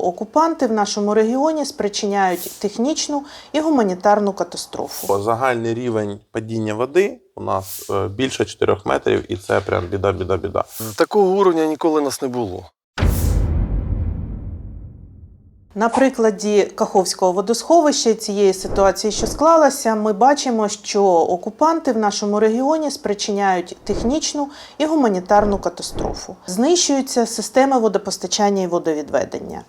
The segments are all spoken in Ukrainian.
Окупанти в нашому регіоні спричиняють технічну і гуманітарну катастрофу. Загальний рівень падіння води у нас е, більше 4 метрів, і це прям біда, біда, біда. Такого уровня ніколи нас не було. На прикладі Каховського водосховища цієї ситуації, що склалася, ми бачимо, що окупанти в нашому регіоні спричиняють технічну і гуманітарну катастрофу. Знищуються системи водопостачання і водовідведення.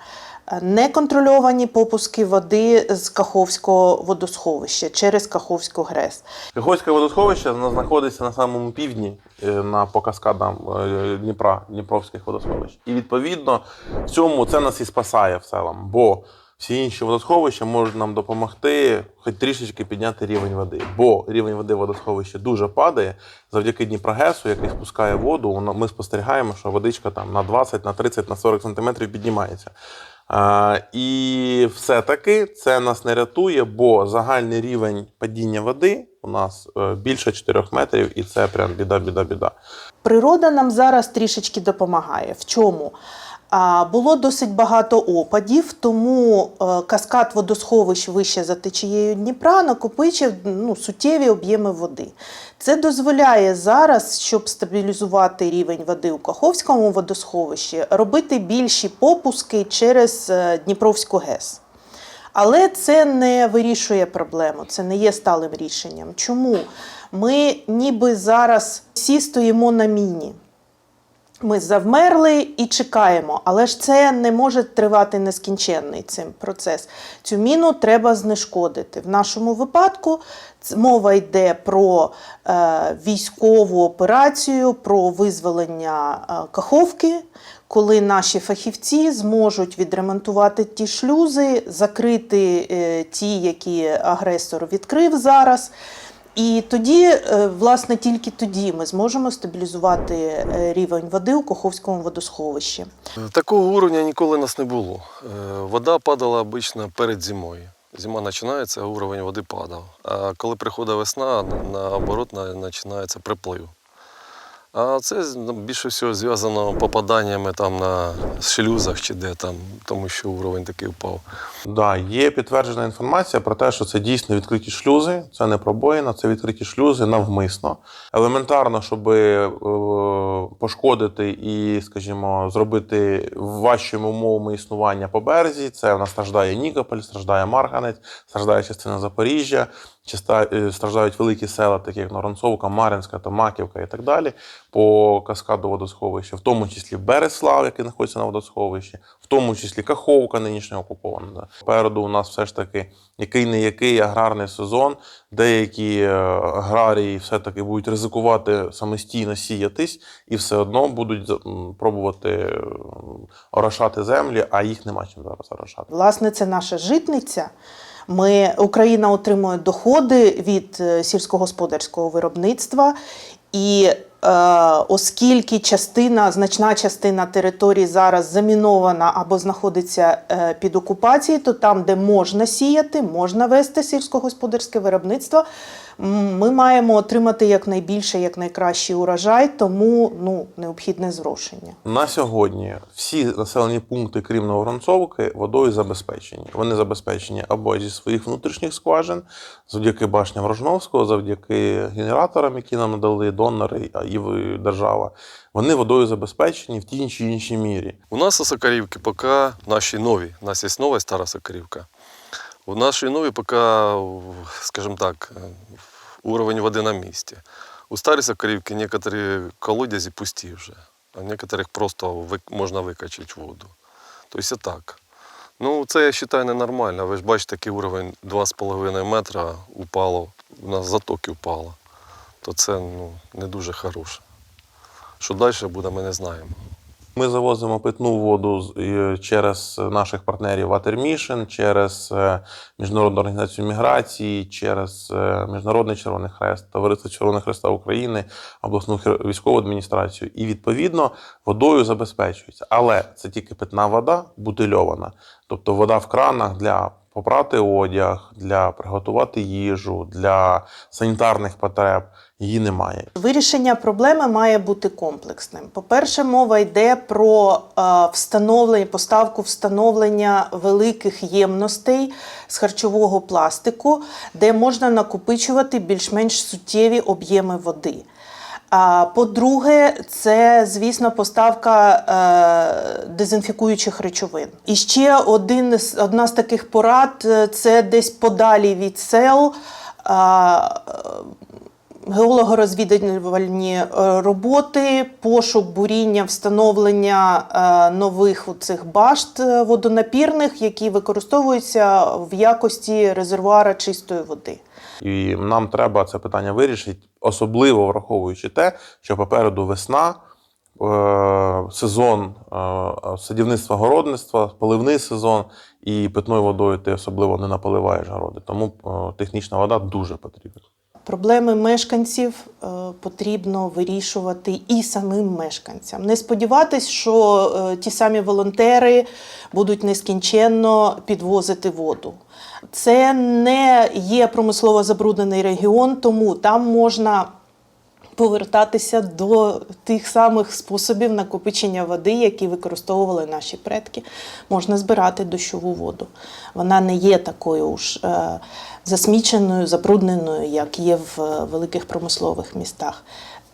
Неконтрольовані попуски води з Каховського водосховища через Каховську ГРЕС. Каховське водосховище знаходиться на самому півдні е, на по каскадам е, Дніпра, Дніпровських водосховищ. І відповідно в цьому це нас і спасає в селам, бо всі інші водосховища можуть нам допомогти хоч трішечки підняти рівень води. Бо рівень води в водосховищі дуже падає завдяки Дніпрогесу, який спускає воду. Ми спостерігаємо, що водичка там на 20, на 30, на 40 сантиметрів піднімається. І все-таки це нас не рятує, бо загальний рівень падіння води у нас е, більше 4 метрів, і це прям біда, біда, біда. Природа нам зараз трішечки допомагає. В чому? Було досить багато опадів, тому е, каскад водосховищ вище за течією Дніпра накопичив ну, суттєві об'єми води. Це дозволяє зараз, щоб стабілізувати рівень води у Каховському водосховищі, робити більші попуски через е, Дніпровську ГЕС. Але це не вирішує проблему, це не є сталим рішенням. Чому? Ми ніби зараз всі стоїмо на міні. Ми завмерли і чекаємо, але ж це не може тривати нескінченний цим процес. Цю міну треба знешкодити. В нашому випадку мова йде про е, військову операцію, про визволення е, Каховки, коли наші фахівці зможуть відремонтувати ті шлюзи, закрити е, ті, які агресор відкрив зараз. І тоді, е, власне, тільки тоді ми зможемо стабілізувати е, рівень води у Коховському водосховищі. Такого уровня ніколи нас не було. Е, Вода падала обично перед зимою. Зима починається, а уровень води падав. А коли приходить весна, наоборот, на- починається приплив. А це ну, більше всього зв'язано попаданнями там на шлюзах чи де там, тому що уровень такий впав. Да, є підтверджена інформація про те, що це дійсно відкриті шлюзи, це не пробоїна, це відкриті шлюзи навмисно. Елементарно, щоб е, пошкодити і, скажімо, зробити важчими умовами існування по березі. Це в нас страждає Нікополь, страждає Марганець, страждає частина Запоріжжя, часта- е, страждають великі села, такі як Воронцовка, Мар'їнська, Томаківка і так далі, по каскаду водосховища, в тому числі Береслав, який знаходиться на водосховищі, в тому числі Каховка, нинішня окупована. Попереду у нас все ж таки який не який аграрний сезон. Деякі е, аграрії все-таки будуть ризикувати самостійно сіятись і все одно будуть пробувати е, орошати землі, а їх нема чим зараз орошати. Власне, це наша житниця. Ми, Україна отримує доходи від е, сільськогосподарського виробництва, і е, оскільки частина, значна частина території зараз замінована або знаходиться е, під окупацією, то там, де можна сіяти, можна вести сільськогосподарське виробництво. Ми маємо отримати якнайбільше, якнайкращий урожай, тому ну, необхідне зрошення. На сьогодні всі населені пункти, крім Новоронцовки, водою забезпечені. Вони забезпечені або зі своїх внутрішніх скважин, завдяки башням Рожновського, завдяки генераторам, які нам надали донори а і держава. Вони водою забезпечені в тій чи іншій мірі. У нас у Сокарівці поки наші нові. У нас є нова стара Сокарівка. У нашій новій поки, скажімо так, уровень води на місці. У старій Сокарівці некоторі колодязі пусті вже, а некоторих просто можна викачати воду. Тобто так. Ну, це я вважаю ненормально. Ви ж бачите, такий уровень 2,5 метра упало, у нас затоки впало. То це ну, не дуже хороше. Що далі буде, ми не знаємо. Ми завозимо питну воду через наших партнерів Water Mission, через е, Міжнародну організацію міграції, через е, Міжнародний Червоний Хрест, Товариство Червоного Хреста України, обласну військову адміністрацію. І відповідно водою забезпечується. Але це тільки питна вода, бутильована. Тобто вода в кранах для попрати одяг, для приготувати їжу, для санітарних потреб, її немає. Вирішення проблеми має бути комплексним. По-перше, мова йде про е, встановлення, поставку встановлення великих ємностей з харчового пластику, де можна накопичувати більш-менш суттєві об'єми води. А по-друге, це, звісно, поставка е, дезінфікуючих речовин. І ще один, одна з таких порад е, це десь подалі від сел. Геологорозвідувальні е, роботи, пошук буріння, встановлення е, нових цих башт е, водонапірних, які використовуються в якості резервуара чистої води. І нам треба це питання вирішити, особливо враховуючи те, що попереду весна, сезон садівництва городництва, поливний сезон, і питною водою ти особливо не наполиваєш городи. Тому технічна вода дуже потрібна. Проблеми мешканців е, потрібно вирішувати і самим мешканцям. Не сподіватись, що е, ті самі волонтери будуть нескінченно підвозити воду. Це не є промислово забруднений регіон, тому там можна повертатися до тих самих способів накопичення води, які використовували наші предки. Можна збирати дощову воду. Вона не є такою ж е, засміченою, забрудненою, як є в е, великих промислових містах.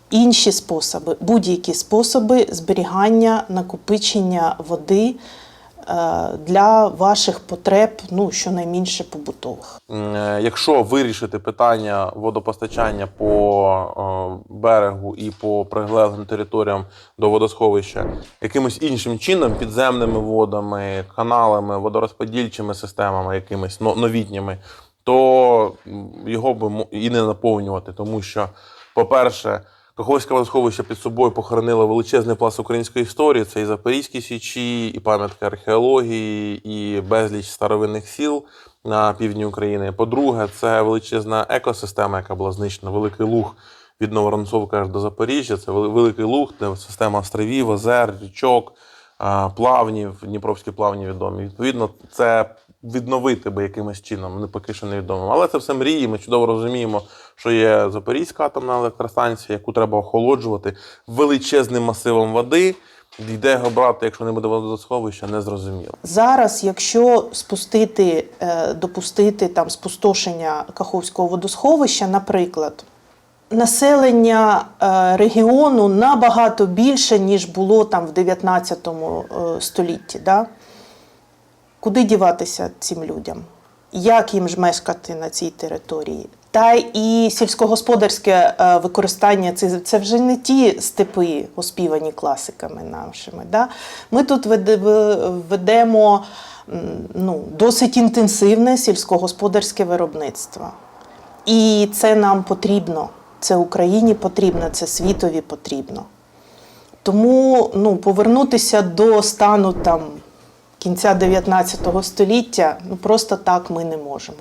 Інші способи, будь-які способи зберігання, накопичення води для ваших потреб, ну щонайменше побутових. Е, Якщо вирішити питання водопостачання по е, берегу і по прилеглим територіям до водосховища якимось іншим чином, підземними водами, каналами, водорозподільчими системами, якимись но- новітніми, то його би і не наповнювати, тому що, по-перше, Каховське водосховище під собою похоронило величезний пласт української історії. Це і Запорізькі січі, і пам'ятки археології, і безліч старовинних сіл на півдні України. По-друге, це величезна екосистема, яка була знищена. Великий луг від Новоронцовка аж до Запоріжжя. Це великий луг, де система островів, озер, річок, плавнів, Дніпровські плавні відомі. Відповідно, це відновити би якимось чином, не поки що невідомо. Але це все мрії. Ми чудово розуміємо, що є Запорізька атомна електростанція, яку треба охолоджувати величезним масивом води. Де його брати, якщо не буде водосховища, не зрозуміло. Зараз, якщо спустити, е, допустити там спустошення Каховського водосховища, наприклад, населення е, регіону набагато більше, ніж було там в 19 е, столітті. Да? Куди діватися цим людям? Як їм ж мешкати на цій території? Та і сільськогосподарське е, використання це, це вже не ті степи, оспівані класиками нашими. Да? Ми тут ведемо ну, досить інтенсивне сільськогосподарське виробництво. І це нам потрібно. Це Україні потрібно, це світові потрібно. Тому ну, повернутися до стану там, кінця 19 століття ну, просто так ми не можемо.